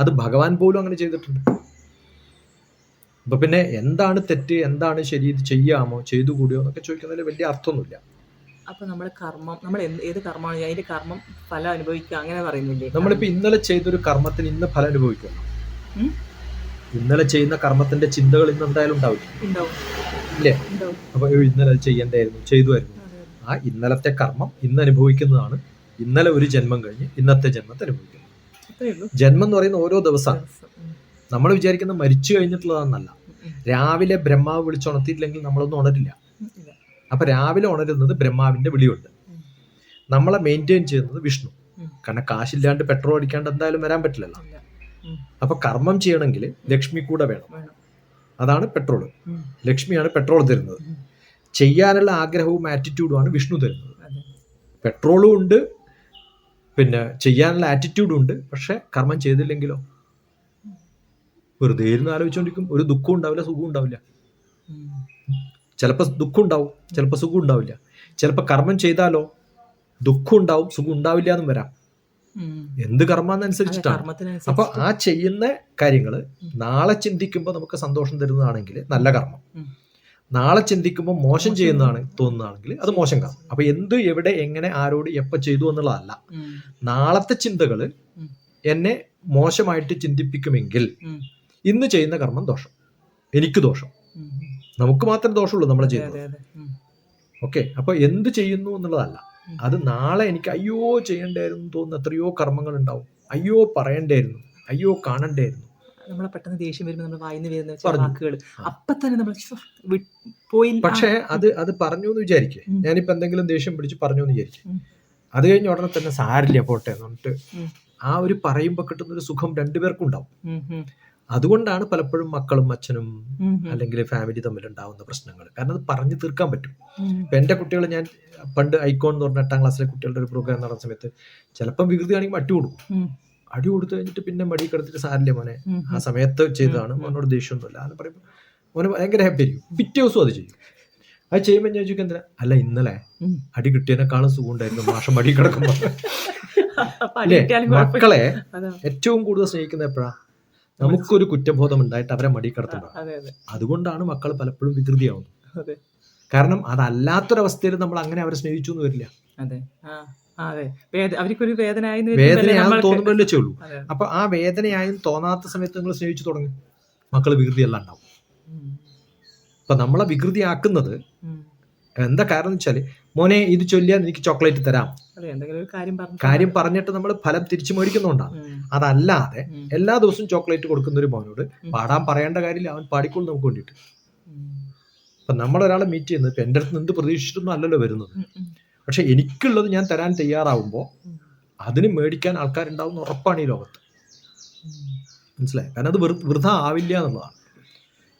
അത് ഭഗവാൻ പോലും അങ്ങനെ ചെയ്തിട്ടുണ്ട്. അപ്പൊ പിന്നെ എന്താണ് തെറ്റ് എന്താണ് ശരി ഇത് ചെയ്യാമോ ചെയ്തു കൂടിയോ എന്നൊക്കെ ചോദിക്കുന്നതിൽ വലിയ അർത്ഥമൊന്നുമില്ല. അപ്പൊ നമ്മൾ കർമ്മം നമ്മൾ ഏത് കർമ്മമാണ് അതിന്റെ കർമ്മം ഫലം അനുഭവിക്കുക അങ്ങനെ പറയുന്നില്ലേ? നമ്മളിപ്പോ ഇന്നലെ ചെയ്തൊരു കർമ്മത്തിന് ഇന്ന് ഫലം അനുഭവിക്കണം ഇന്നലെ ചെയ്യുന്ന കർമ്മത്തിന്റെ ചിന്തകൾ ഇന്ന് എന്തായാലും ഉണ്ടാവില്ല? ഉണ്ടാവും. ഇല്ലേ? അപ്പൊ ഇന്നലെ ചെയ്യണ്ടായിരുന്നു ചെയ്തുമായിരുന്നു. ആ ഇന്നലത്തെ കർമ്മം ഇന്ന് അനുഭവിക്കുന്നതാണ് ഇന്നലെ ഒരു ജന്മം കഴിഞ്ഞ് ഇന്നത്തെ ജന്മത്തെ അനുഭവിക്കുന്നത് ജന്മം എന്ന് പറയുന്ന ഓരോ ദിവസമാണ് ദിവസം. നമ്മൾ വിചാരിക്കുന്ന മരിച്ചു കഴിഞ്ഞിട്ടുള്ളതാണെന്നല്ല. രാവിലെ ബ്രഹ്മാവ് വിളിച്ചുണർത്തിയില്ലെങ്കിൽ നമ്മളൊന്നും ഉണരില്ല. അപ്പൊ രാവിലെ ഉണരുന്നത് ബ്രഹ്മാവിന്റെ വിളിയുണ്ട്. നമ്മളെ മെയിന്റെയിൻ ചെയ്യുന്നത് വിഷ്ണു. കാരണം കാശില്ലാണ്ട് പെട്രോൾ അടിക്കാണ്ട് എന്തായാലും വരാൻ പറ്റില്ലല്ലോ. അപ്പൊ കർമ്മം ചെയ്യണമെങ്കിൽ ലക്ഷ്മി കൂടെ വേണം. അതാണ് പെട്രോൾ ലക്ഷ്മിയാണ് പെട്രോൾ തരുന്നത്. ചെയ്യാനുള്ള ആഗ്രഹവും ആറ്റിറ്റ്യൂഡുമാണ് വിഷ്ണു തരുന്നത്. പെട്രോളും ഉണ്ട്. പിന്നെ ചെയ്യാനുള്ള ആറ്റിറ്റ്യൂഡും ഉണ്ട്. പക്ഷെ കർമ്മം ചെയ്തില്ലെങ്കിലോ? വെറുതെ ഇരുന്ന് ആലോചിച്ചുകൊണ്ടിരിക്കും ഒരു ദുഃഖം ഉണ്ടാവില്ല സുഖം ഉണ്ടാവില്ല. ചിലപ്പോൾ ദുഃഖം ഉണ്ടാവും ചിലപ്പോൾ സുഖം ഉണ്ടാവില്ല. ചിലപ്പോൾ കർമ്മം ചെയ്താലോ ദുഃഖം ഉണ്ടാവും സുഖം ഉണ്ടാവില്ല എന്നും വരാം. എന്ത് കർമ്മന്നനുസരിച്ചിട്ടാണ് അപ്പൊ ആ ചെയ്യുന്ന കാര്യങ്ങൾ നാളെ ചിന്തിക്കുമ്പോൾ നമുക്ക് സന്തോഷം തരുന്നതാണെങ്കിൽ നല്ല കർമ്മം. നാളെ ചിന്തിക്കുമ്പോൾ മോശം ചെയ്യുന്നതാണ് തോന്നുന്നതാണെങ്കിൽ അത് മോശം കാണും അപ്പൊ എന്ത് എവിടെ എങ്ങനെ ആരോട് എപ്പ ചെയ്തു എന്നുള്ളതല്ല. നാളത്തെ ചിന്തകൾ എന്നെ മോശമായിട്ട് ചിന്തിപ്പിക്കുമെങ്കിൽ. ഇന്ന് ചെയ്യുന്ന കർമ്മം ദോഷം. എനിക്ക് ദോഷം. നമുക്ക് മാത്രമേ ദോഷമുള്ളൂ നമ്മളെ ചെയ്യുന്നത്. ഓക്കെ അപ്പൊ എന്ത് ചെയ്യുന്നു എന്നുള്ളതല്ല. അത് നാളെ എനിക്ക് അയ്യോ ചെയ്യണ്ടായിരുന്നു തോന്നുന്ന എത്രയോ കർമ്മങ്ങൾ ഉണ്ടാവും. അയ്യോ പറയണ്ടായിരുന്നു അയ്യോ കാണണ്ടായിരുന്നു നമ്മളെ പെട്ടെന്ന് ദേഷ്യം വരുമ്പോൾ നമ്മൾ വായിന്ന് വരുന്ന വാക്കുകൾ അപ്പൊ തന്നെ നമ്മൾ പോയി പക്ഷേ അത് അത് പറഞ്ഞു എന്ന് വിചാരിക്കേ. ഞാനിപ്പോ എന്തെങ്കിലും ദേഷ്യം പിടിച്ച് പറഞ്ഞു എന്ന് വിചാരിക്കും അത് കഴിഞ്ഞ ഉടനെ തന്നെ സാരില്ല പോട്ടെ എന്ന് പറഞ്ഞിട്ട് ആ ഒരു പറയുമ്പോൾ കിട്ടുന്ന ഒരു സുഖം രണ്ടുപേർക്കും ഉണ്ടാവും. അതുകൊണ്ടാണ് പലപ്പോഴും മക്കളും അച്ഛനും അല്ലെങ്കിൽ ഫാമിലി തമ്മിൽ ഉണ്ടാവുന്ന പ്രശ്നങ്ങൾ. കാരണം അത് പറഞ്ഞു തീർക്കാൻ പറ്റും. ഇപ്പൊ എന്റെ കുട്ടികൾ ഞാൻ പണ്ട് ഐക്കോൺ എന്ന് പറഞ്ഞ എട്ടാം ക്ലാസ്സിലെ കുട്ടികളുടെ ഒരു പ്രോഗ്രാം നടന്ന സമയത്ത് ചിലപ്പം വികൃതി ആണെങ്കിൽ മറ്റു കൊടുക്കും അടി കൊടുത്തു കഴിഞ്ഞിട്ട് പിന്നെ മടി കിടത്തിട്ട് സാരില്ല മോനെ. ആ സമയത്ത് ചെയ്തതാണ്. മോനോട് ദേഷ്യമൊന്നുമില്ല എന്ന് പറയുമ്പോൾ മോനെ ഭയങ്കര ഹാപ്പി ആയിരിക്കും. പിറ്റേ ദിവസം അത് ചെയ്യും. അത് ചെയ്യുമ്പോൾ ഞാൻ ചോദിക്കും എന്തിനാ? അല്ല ഇന്നലെ അടി കിട്ടിയതിനേക്കാളും സുഖം ഉണ്ടായിരുന്നു മാഷം മടി കിടക്കുമ്പോൾ. മക്കളെ ഏറ്റവും കൂടുതൽ സ്നേഹിക്കുന്ന എപ്പോഴാ? നമുക്കൊരു കുറ്റബോധം ഉണ്ടായിട്ട് അവരെ മടി കിടത്തുമ്പോൾ അതെ അതെ. അതുകൊണ്ടാണ് മക്കൾ പലപ്പോഴും വികൃതിയാവുന്നത്. അതെ. കാരണം അതല്ലാത്തൊരവസ്ഥയിൽ നമ്മൾ അങ്ങനെ അവരെ സ്നേഹിച്ചു എന്ന് വരില്ല. അതെ. അതെ അവർക്കൊരു വേദനയാണെന്ന് തോന്നുമ്പോഴല്ലേ ചെയ്യുള്ളൂ അപ്പൊ ആ വേദനയായും തോന്നാത്ത സമയത്ത് നിങ്ങൾ സ്നേഹിച്ചു തുടങ്ങും. മക്കൾ വികൃതിയല്ല ഉണ്ടാവും. ഉം, അപ്പൊ നമ്മളെ വികൃതി ആക്കുന്നത് എന്താ കാരണം വെച്ചാൽ മോനെ ഇത് ചൊല്ലിയാൽ എനിക്ക് ചോക്ലേറ്റ് തരാം. കാര്യം പറഞ്ഞു കാര്യം പറഞ്ഞിട്ട് നമ്മൾ ഫലം തിരിച്ചു മേടിക്കുന്നുകൊണ്ടാണ് അതല്ലാതെ എല്ലാ ദിവസവും ചോക്ലേറ്റ് കൊടുക്കുന്ന ഒരു മോനോട് പാടാൻ പറയേണ്ട കാര്യമില്ല. അവൻ പാടിക്കോളും നമുക്ക് വേണ്ടിയിട്ട്. അപ്പൊ നമ്മളൊരാളെ മീറ്റ് ചെയ്യുന്നത് ഇപ്പൊ എന്റെ അടുത്ത് നിന്ന് എന്ത് പ്രതീക്ഷിച്ചിട്ടൊന്നും അല്ലല്ലോ വരുന്നത്. പക്ഷെ എനിക്കുള്ളത് ഞാൻ തരാൻ തയ്യാറാവുമ്പോൾ. അതിന് മേടിക്കാൻ ആൾക്കാരുണ്ടാവും എന്ന് ഉറപ്പാണ് ഈ ലോകത്ത്. മനസ്സിലായി? കാരണം അത് വൃഥ ആവില്ല എന്നുള്ളതാണ്.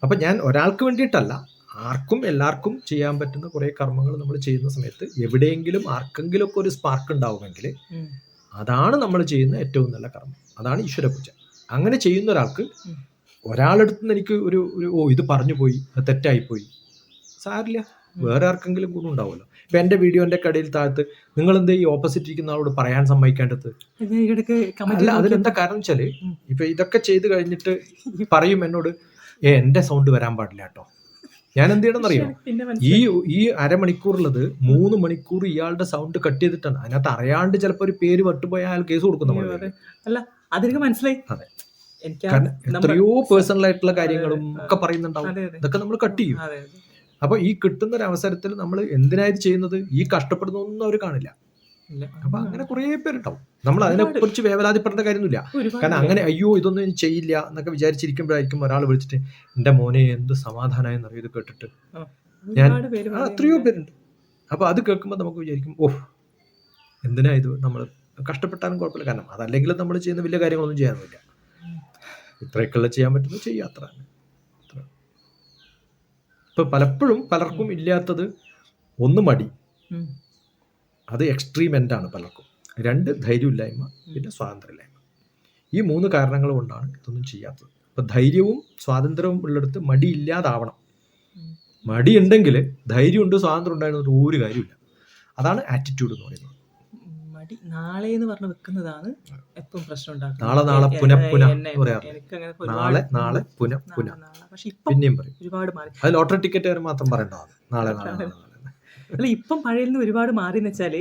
അപ്പം ഞാൻ ഒരാൾക്ക് വേണ്ടിയിട്ടല്ല ആർക്കും എല്ലാവർക്കും ചെയ്യാൻ പറ്റുന്ന കുറേ കർമ്മങ്ങൾ നമ്മൾ ചെയ്യുന്ന സമയത്ത് എവിടെയെങ്കിലും ആർക്കെങ്കിലും ഒക്കെ ഒരു സ്പാർക്ക് ഉണ്ടാവുമെങ്കിൽ അതാണ് നമ്മൾ ചെയ്യുന്ന ഏറ്റവും നല്ല കർമ്മം. അതാണ് ഈശ്വര പൂജ. അങ്ങനെ ചെയ്യുന്ന ഒരാൾക്ക് ഒരാളെടുത്തുനിന്ന് ഒരാളെടുത്ത് നിന്ന് എനിക്ക് ഒരു ഒരു ഓ ഇത് പറഞ്ഞു പോയി അത് തെറ്റായിപ്പോയി സാരില്ല. വേറെ ആർക്കെങ്കിലും ഗുണം ഉണ്ടാവുമല്ലോ. ഇപ്പൊ എന്റെ വീഡിയോന്റെ കടയിൽ താഴത്ത് നിങ്ങൾ എന്താ ഈ ഓപ്പോസിറ്റ് ഇരിക്കുന്ന ആളോട് പറയാൻ സമ്മതിക്കേണ്ടത്? അല്ല അതിലെന്താ കാരണം വെച്ചാൽ ഇപ്പൊ ഇതൊക്കെ ചെയ്ത് കഴിഞ്ഞിട്ട് പറയും എന്നോട് ഏ എന്റെ സൗണ്ട് വരാൻ പാടില്ല കേട്ടോ. ഞാൻ എന്ത് ചെയ്യണം അറിയോ പിന്നെ ഈ. ഈ അരമണിക്കൂറുള്ളത് മൂന്ന് മണിക്കൂർ ഇയാളുടെ സൗണ്ട് കട്ട് ചെയ്തിട്ടാണ്. അതിനകത്ത് അറിയാണ്ട് ചിലപ്പോൾ ഒരു പേര് വട്ടുപോയ അയാൾ കേസ് കൊടുക്കും നമ്മൾ അല്ല അതെനിക്ക് മനസ്സിലായി. അതെ. എത്രയോ പേഴ്സണൽ ആയിട്ടുള്ള കാര്യങ്ങളും ഒക്കെ പറയുന്നുണ്ടാവും. ഇതൊക്കെ നമ്മൾ കട്ട് ചെയ്യും. അപ്പൊ ഈ കിട്ടുന്ന ഒരു അവസരത്തിൽ നമ്മൾ എന്തിനായത് ചെയ്യുന്നത്? ഈ കഷ്ടപ്പെടുന്നൊന്നും അവർ കാണില്ല. അപ്പൊ അങ്ങനെ കുറെ പേരുണ്ടാവും. നമ്മൾ അതിനെ കുറിച്ച് വേവലാതിപ്പെടേണ്ട കാര്യമൊന്നുമില്ല. കാരണം അങ്ങനെ അയ്യോ ഇതൊന്നും ഇനി ചെയ്യില്ല എന്നൊക്കെ വിചാരിച്ചിരിക്കുമ്പോഴായിരിക്കും ഒരാൾ വിളിച്ചിട്ട് എന്റെ മോനെ എന്ത് സമാധാനമായി എന്നറിയത് കേട്ടിട്ട്? ഞാൻ- എത്രയോ പേരുണ്ട്. അപ്പൊ അത് കേൾക്കുമ്പോൾ നമുക്ക് വിചാരിക്കും ഓഹ് എന്തിനാ ഇത് നമ്മൾ കഷ്ടപ്പെട്ടാലും കുഴപ്പമില്ല. കാരണം അതല്ലെങ്കിലും നമ്മൾ ചെയ്യുന്ന വലിയ കാര്യങ്ങളൊന്നും ചെയ്യാനൊന്നുമില്ല ഇത്രയൊക്കെയുള്ള ചെയ്യാൻ പറ്റുന്നത്. അത്ര. ഇപ്പൊ പലപ്പോഴും പലർക്കും ഇല്ലാത്തത് ഒന്ന് മടി. അത് എക്സ്ട്രീം എൻഡാണ് പലർക്കും. രണ്ട് ധൈര്യമില്ലായ്മ പിന്നെ സ്വാതന്ത്ര്യമില്ലായ്മ. ഈ മൂന്ന് കാരണങ്ങൾ കൊണ്ടാണ് ഇതൊന്നും ചെയ്യാത്തത്. ഇപ്പം ധൈര്യവും സ്വാതന്ത്ര്യവും ഉള്ളിടത്ത് മടി ഇല്ലാതാവണം മടിയുണ്ടെങ്കിൽ മടി ഉണ്ടെങ്കിൽ ധൈര്യമുണ്ട് സ്വാതന്ത്ര്യം ഉണ്ടായിരുന്നൊരു ഒരു കാര്യമില്ല അതാണ് ആറ്റിറ്റ്യൂഡ് എന്ന് പറയുന്നത്. മടി നാളെ എന്ന് പറഞ്ഞ് വെക്കുന്നതാണ് എപ്പോഴും പ്രശ്നം ഉണ്ടാക്കുന്നത്? ഒരുപാട് മാറി. ലോട്ടറി ടിക്കറ്റ് മാത്രം. അല്ല ഇപ്പം പഴയ ഒരുപാട് മാറി എന്ന് വെച്ചാൽ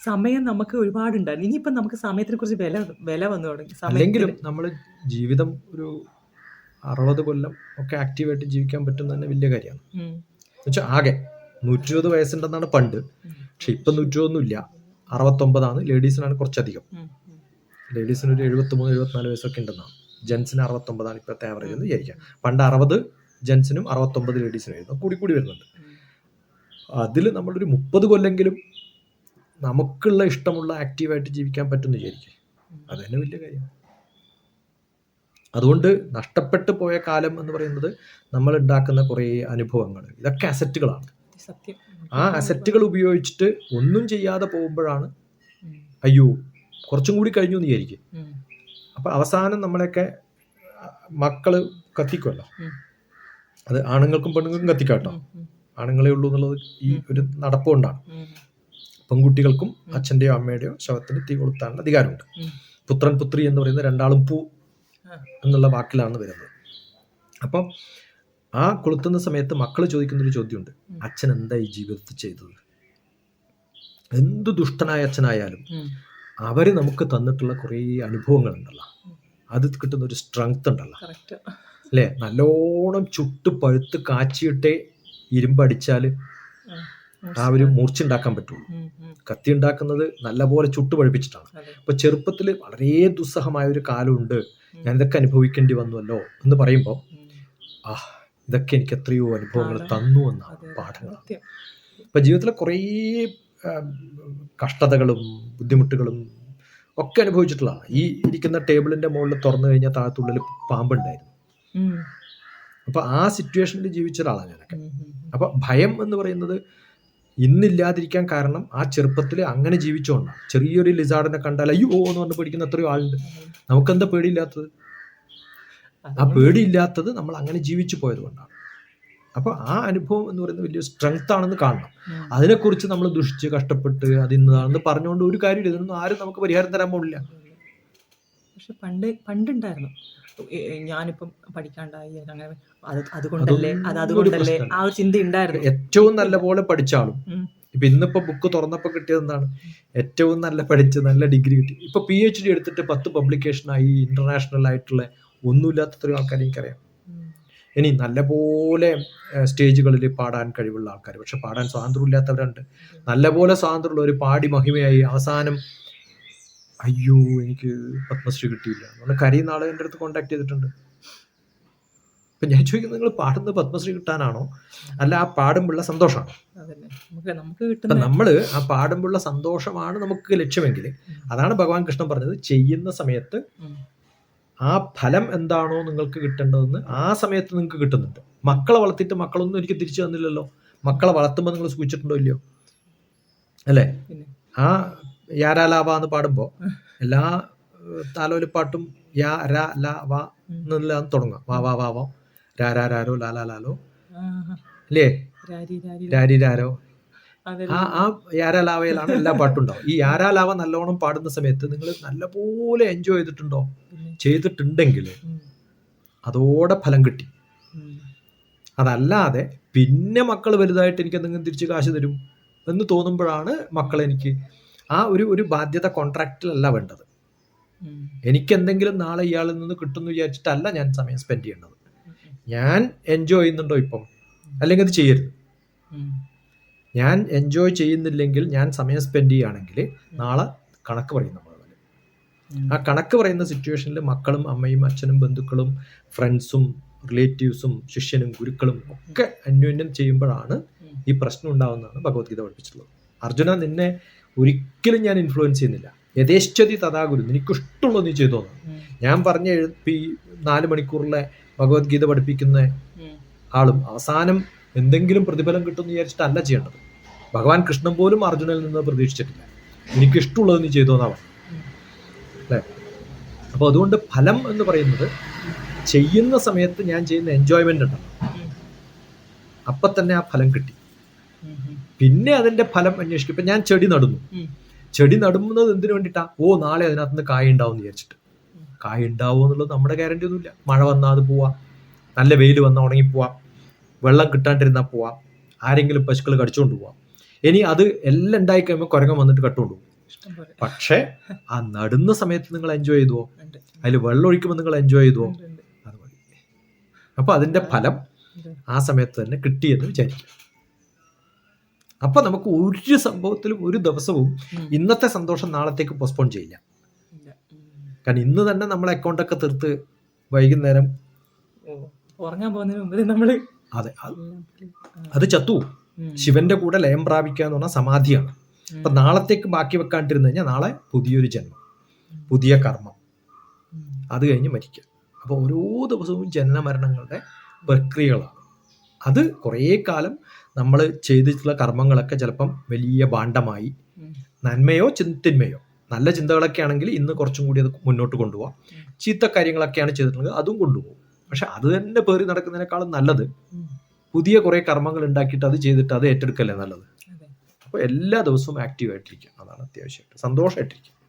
സമയം നമുക്ക് ഒരുപാടുണ്ടായിരുന്നു ഇനിയിപ്പം നമുക്ക് സമയത്തിനെ കുറിച്ച് വില വില വന്നു തുടങ്ങി. സമയത്തിന് നമ്മൾ ജീവിതം ഒരു അറുപത് കൊല്ലം ഒക്കെ ആക്റ്റീവായിട്ട് ജീവിക്കാൻ പറ്റുന്ന തന്നെ വലിയ കാര്യമാണ്. ആകെ നൂറ്റി ഇരുപത് വയസ്സുണ്ടെന്നാണ് പണ്ട്. പക്ഷെ ഇപ്പം നൂറ്റി ഇരുപതൊന്നുമില്ല അറുപത്തൊമ്പതാണ്. ലേഡീസിനാണ് കുറച്ചധികം. ലേഡീസിന് ഒരു എഴുപത്തൊമ്പത് എഴുപത്തിനാല് വയസ്സൊക്കെ ഉണ്ടെന്നാണ്. ജെൻസിന് അറുപത്തൊമ്പതാണ് ഇപ്പോഴത്തെ ആവറേജ് എന്ന് വിചാരിക്കാം. പണ്ട് അറുപത് ജെൻസിനും അറുപത്തൊമ്പത് ലേഡീസിനും ആയിരുന്നു. കൂടി കൂടി വരുന്നുണ്ട്. അതിൽ നമ്മളൊരു മുപ്പത് കൊല്ലെങ്കിലും നമുക്കുള്ള ഇഷ്ടമുള്ള ആക്റ്റീവായിട്ട് ജീവിക്കാൻ പറ്റുമെന്ന് വിചാരിക്കും. അത് തന്നെ വലിയ കാര്യം. അതുകൊണ്ട് നഷ്ടപ്പെട്ടു പോയ കാലം എന്ന് പറയുന്നത് നമ്മൾ ഉണ്ടാക്കുന്ന കുറേ അനുഭവങ്ങൾ. ഇതൊക്കെ അസറ്റുകളാണ് സത്യം. ആ അസറ്റുകൾ ഉപയോഗിച്ചിട്ട് ഒന്നും ചെയ്യാതെ പോകുമ്പോഴാണ് അയ്യോ കുറച്ചും കൂടി കഴിഞ്ഞു എന്ന് വിചാരിക്കും. അപ്പൊ അവസാനം നമ്മളെയൊക്കെ മക്കൾ കത്തിക്കുമല്ലോ അത് ആണുങ്ങൾക്കും പെണ്ണുങ്ങൾക്കും കത്തിക്കാട്ടോ. ആണുങ്ങളെ ഉള്ളൂ എന്നുള്ളത് ഈ ഒരു നടപ്പുകൊണ്ടാണ് പെൺകുട്ടികൾക്കും അച്ഛന്റെയോ അമ്മയുടെയോ ശവത്തിന് തീ കൊളുത്താനുള്ള അധികാരമുണ്ട്. പുത്രൻ പുത്രി എന്ന് പറയുന്ന രണ്ടാളും പൂ എന്നുള്ള വാക്കിലാണ് വരുന്നത്. അപ്പം ആ കൊളുത്തുന്ന സമയത്ത് മക്കൾ ചോദിക്കുന്നൊരു ചോദ്യമുണ്ട്. അച്ഛൻ എന്താ ഈ ജീവിതത്തിൽ ചെയ്തത്? എന്ത് ദുഷ്ടനായ അച്ഛനായാലും അവർ അവർ നമുക്ക് തന്നിട്ടുള്ള കുറേ അനുഭവങ്ങളുണ്ടല്ലോ. അത് കിട്ടുന്ന ഒരു സ്ട്രെങ്ത് ഉണ്ടല്ലോ. അല്ലേ? നല്ലോണം ചുട്ട് പഴുത്ത് കാച്ചിയിട്ടേ ഇരുമ്പടിച്ചാൽ ആ ഒരു മൂർച്ച ഉണ്ടാക്കാൻ പറ്റുള്ളൂ. കത്തി ഉണ്ടാക്കുന്നത് നല്ലപോലെ ചുട്ട് പഴുപ്പിച്ചിട്ടാണ്. അപ്പൊ ചെറുപ്പത്തിൽ വളരെ ദുസ്സഹമായ ഒരു കാലമുണ്ട് ഞാനിതൊക്കെ അനുഭവിക്കേണ്ടി വന്നുവല്ലോ എന്ന് പറയുമ്പോൾ ആ ഇതൊക്കെ എനിക്ക് എത്രയോ അനുഭവങ്ങൾ. തന്നു എന്നാണ് പാഠങ്ങൾ അപ്പം ജീവിതത്തിൽ ജീവിതത്തിലെ കുറേ കഷ്ടതകളും ബുദ്ധിമുട്ടുകളും ഒക്കെ അനുഭവിച്ചിട്ടുള്ളതാണ് ഈ ഇരിക്കുന്ന ടേബിളിന്റെ മുകളിൽ തുറന്നു കഴിഞ്ഞാൽ താഴത്തുള്ളിൽ പാമ്പുണ്ടായിരുന്നു ഉം. അപ്പൊ ആ സിറ്റുവേഷനിൽ ജീവിച്ച ഒരാളാണ് ഞാനൊക്കെ ഉം. ഉം. അപ്പൊ ഭയം എന്ന് പറയുന്നത് ഇന്നില്ലാതിരിക്കാൻ കാരണം ആ ചെറുപ്പത്തിൽ അങ്ങനെ ജീവിച്ചോണ്ടാണ് ചെറിയൊരു ലിസാർഡിനെ കണ്ടാൽ അയ്യോ എന്ന് പറഞ്ഞ് പേടിക്കുന്ന എത്രയോ ആളുണ്ട് നമുക്കെന്താ പേടിയില്ലാത്തത് ആ പേടി പേടിയില്ലാത്തത് നമ്മൾ അങ്ങനെ ജീവിച്ചു പോയത് കൊണ്ടാണ്. അപ്പോൾ ആ അനുഭവം എന്ന് പറയുന്നത് വലിയ സ്ട്രെങ്ത് ആണെന്ന് കാണണം. അതിനെക്കുറിച്ച് നമ്മൾ ദുഷിച്ച് കഷ്ടപ്പെട്ട് അത് ഇന്നതാണെന്ന് പറഞ്ഞുകൊണ്ട് ഒരു കാര്യമില്ല. ഇതിനൊന്നും ആരും നമുക്ക് പരിഹാരം തരാൻ പോകില്ല പക്ഷെ പണ്ട് പണ്ടുണ്ടായിരുന്നു. ഞാനിപ്പം പഠിക്കാണ്ടായി അങ്ങനെ അത് അതുകൊണ്ടല്ലേ അത് അതുകൊണ്ടല്ലേ ആ ഒരു ചിന്ത ഉണ്ടായിരുന്നു. ഏറ്റവും നല്ല പോലെ പഠിച്ച ആളും. ഇപ്പൊ ഇന്നിപ്പോ ബുക്ക് തുറന്നപ്പോ കിട്ടിയത് എന്താണ്? ഏറ്റവും നല്ല പഠിച്ച് നല്ല ഡിഗ്രി കിട്ടി. ഇപ്പൊ പി എച്ച് ഡി എടുത്തിട്ട് പത്ത് പബ്ലിക്കേഷനായി ഇന്റർനാഷണൽ ആയിട്ടുള്ള ഒന്നുമില്ലാത്ത എത്രയോ ആൾക്കാർ എനിക്കറിയാം. ഇനി നല്ലപോലെ സ്റ്റേജുകളിൽ പാടാൻ കഴിവുള്ള ആൾക്കാർ പക്ഷെ പാടാൻ സ്വാതന്ത്ര്യം ഇല്ലാത്തവരുണ്ട് നല്ലപോലെ സ്വാതന്ത്ര്യമുള്ളവർ പാടി മഹിമയായി അവസാനം അയ്യോ എനിക്ക് പത്മശ്രീ കിട്ടിയില്ല നമ്മൾ കരയുന്ന ആളെ എന്റെ അടുത്ത് കോൺടാക്ട് ചെയ്തിട്ടുണ്ട്. അപ്പം ഞാൻ ചോദിക്കുന്നത് നിങ്ങൾ പാടുന്നത് പത്മശ്രീ കിട്ടാനാണോ? അല്ല ആ പാടുമ്പോഴുള്ള സന്തോഷമാണോ. നമ്മൾ ആ പാടുമ്പോഴുള്ള സന്തോഷമാണ് നമുക്ക് ലക്ഷ്യമെങ്കിൽ അതാണ് ഭഗവാൻ കൃഷ്ണൻ പറഞ്ഞത് ചെയ്യുന്ന സമയത്ത്. ആ ഫലം എന്താണോ നിങ്ങൾക്ക് കിട്ടേണ്ടതെന്ന് ആ സമയത്ത് നിങ്ങൾക്ക് കിട്ടുന്നുണ്ട്. മക്കളെ വളർത്തിയിട്ട് മക്കളൊന്നും എനിക്ക് തിരിച്ചു തന്നില്ലല്ലോ. മക്കളെ വളർത്തുമ്പോൾ നിങ്ങൾ സൂചിച്ചിട്ടുണ്ടോ ഇല്ലയോ? അല്ലേ? ആ യാരാലാവ എന്ന് പാടുമ്പോൾ എല്ലാ താലോലിപ്പാട്ടും യാ രാ ലാ വാ എന്നെല്ലാം തുടങ്ങുക വാ വാ വാ വാ. രാ രാ രാരോ ലാലാ. ലാലോ. അല്ലേ രാരി രാരി. ആ ആ യാരാലാവയിലാണ് എല്ലാ പാട്ടുണ്ടാവും. ഈ യാരാലാവ നല്ലോണം പാടുന്ന സമയത്ത് നിങ്ങൾ നല്ലപോലെ എൻജോയ് ചെയ്തിട്ടുണ്ടോ? ചെയ്തിട്ടുണ്ടെങ്കിൽ അതോടെ ഫലം കിട്ടി. അതല്ലാതെ പിന്നെ മക്കൾ വലുതായിട്ട് എനിക്ക് എന്തെങ്കിലും തിരിച്ച് കാശ് തരും എന്ന് തോന്നുമ്പോഴാണ് മക്കൾ എനിക്ക് ആ ഒരു ഒരു ബാധ്യത കോൺട്രാക്റ്റിലല്ല വേണ്ടത്. എനിക്ക് എന്തെങ്കിലും നാളെ ഇയാളിൽ നിന്ന് കിട്ടുമെന്ന് വിചാരിച്ചിട്ടല്ല ഞാൻ സമയം സ്പെൻഡ് ചെയ്യേണ്ടത്. ഞാൻ എൻജോയ് ചെയ്യുന്നുണ്ടോ ഇപ്പം? അല്ലെങ്കിൽ അത് ചെയ്യരുത്. ഞാൻ എൻജോയ് ചെയ്യുന്നില്ലെങ്കിൽ ഞാൻ സമയം സ്പെൻഡ് ചെയ്യുകയാണെങ്കിൽ നാളെ കണക്ക് പറയും നമ്മൾ ആ കണക്ക് പറയുന്ന സിറ്റുവേഷനിൽ മക്കളും അമ്മയും അച്ഛനും ബന്ധുക്കളും ഫ്രണ്ട്സും റിലേറ്റീവ്സും ശിഷ്യനും ഗുരുക്കളും ഒക്കെ അന്യോന്യം ചെയ്യുമ്പോഴാണ് ഈ പ്രശ്നം ഉണ്ടാവുന്നതാണ് ഭഗവത്ഗീത പഠിപ്പിച്ചിട്ടുള്ളത്. അർജുന നിന്നെ ഒരിക്കലും ഞാൻ ഇൻഫ്ലുവൻസ് ചെയ്യുന്നില്ല. യഥേച്ഛതി തഥാഗുരു നിനക്കിഷ്ടമുള്ളത് നീ ചെയ്തു എന്ന്. ഞാൻ പറഞ്ഞ എഴുപ്പി നാല് മണിക്കൂറിലെ ഭഗവത്ഗീത പഠിപ്പിക്കുന്ന. ആളും അവസാനം എന്തെങ്കിലും പ്രതിഫലം കിട്ടുമെന്ന് വിചാരിച്ചിട്ടല്ല ചെയ്യേണ്ടത്. ഭഗവാൻ കൃഷ്ണൻ പോലും അർജുനനിൽ നിന്ന് പ്രതീക്ഷിച്ചിട്ടില്ല. എനിക്ക് ഇഷ്ടമുള്ളത് നീ ചെയ്തു എന്നാണ്. അല്ലേ? അപ്പോൾ അതുകൊണ്ട് ഫലം എന്ന് പറയുന്നത് ചെയ്യുന്ന സമയത്ത് ഞാൻ ചെയ്യുന്ന എൻജോയ്മെന്റ് ഉണ്ടാവും അപ്പൊ തന്നെ ആ ഫലം കിട്ടി. പിന്നെ അതിന്റെ ഫലം അന്വേഷിക്കും. ഇപ്പം ഞാൻ ചെടി നടുന്നു. ചെടി നടുന്നത് എന്തിനു വേണ്ടിയിട്ടാ? ഓ നാളെ അതിനകത്ത് നിന്ന് കായ ഉണ്ടാവും എന്ന് വിചാരിച്ചിട്ട്. കായ ഉണ്ടാവും എന്നുള്ളത് നമ്മുടെ ഗ്യാരണ്ടി ഒന്നുമില്ല. മഴ വന്നാൽ അത് പോവാം. നല്ല വെയിൽ വന്നാൽ ഉണങ്ങി പോവാം വെള്ളം കിട്ടാണ്ടിരുന്നാൽ പോവാം. ആരെങ്കിലും പശുക്കൾ കടിച്ചുകൊണ്ട് പോവാം. ഇനി അത് എല്ലാം ഉണ്ടായി കഴിയുമ്പോൾ കുരങ്ങൻ വന്നിട്ട് കട്ടുകൊണ്ടു പക്ഷെ ആ നടുന്ന സമയത്ത് നിങ്ങൾ എൻജോയ് ചെയ്തുവോ. അതിൽ വെള്ളം ഒഴിക്കുമ്പോൾ നിങ്ങൾ എൻജോയ് ചെയ്തുവോ. അത് മതി അപ്പോൾ അതിന്റെ ഫലം ആ സമയത്ത് തന്നെ കിട്ടിയെന്ന് വിചാരിക്കുക അപ്പൊ നമുക്ക് ഒരു സംഭവത്തിലും ഒരു ദിവസവും ഇന്നത്തെ സന്തോഷം നാളത്തേക്ക് പോസ്റ്റ്പോൺ ചെയ്യില്ല. കാരണം ഇന്ന് തന്നെ നമ്മൾ അക്കൗണ്ടൊക്കെ തീർത്ത് വൈകുന്നേരം ഉറങ്ങാൻ പോകുന്നതിന് മുമ്പ് നമ്മൾ അതെ അത് ചത്തു. ശിവന്റെ കൂടെ ലയം പ്രാപിക്കുക എന്ന് പറഞ്ഞാൽ സമാധിയാണ്. അപ്പൊ നാളത്തേക്ക് ബാക്കി വെക്കാണ്ടിരുന്നു കഴിഞ്ഞാൽ നാളെ പുതിയൊരു ജന്മം പുതിയ കർമ്മം. അത് കഴിഞ്ഞ് മരിക്കുക. അപ്പോൾ ഓരോ ദിവസവും ജനന മരണങ്ങളുടെ പ്രക്രിയകളാണ്. അത് കുറേ കാലം നമ്മൾ ചെയ്തിട്ടുള്ള കർമ്മങ്ങളൊക്കെ ചിലപ്പം വലിയ ഭാണ്ഡമായി. നന്മയോ ചിന്തിന്മയോ നല്ല ചിന്തകളൊക്കെ ആണെങ്കിൽ ഇന്ന് കുറച്ചും കൂടി അത് മുന്നോട്ട് കൊണ്ടുപോകാം. ചീത്ത കാര്യങ്ങളൊക്കെയാണ് ചെയ്തിട്ടുള്ളത് അതും കൊണ്ടുപോകും. പക്ഷെ അത് തന്നെ പേറി നടക്കുന്നതിനേക്കാളും നല്ലത്. പുതിയ കുറെ കർമ്മങ്ങൾ ഉണ്ടാക്കിയിട്ട് അത് ചെയ്തിട്ട് അത് ഏറ്റെടുക്കല്ലേ നല്ലത്. അപ്പോൾ എല്ലാ ദിവസവും ആക്റ്റീവ് ആയിട്ടിരിക്കുക. അതാണ് അത്യാവശ്യമായിട്ട്. സന്തോഷമായിട്ടിരിക്കുക.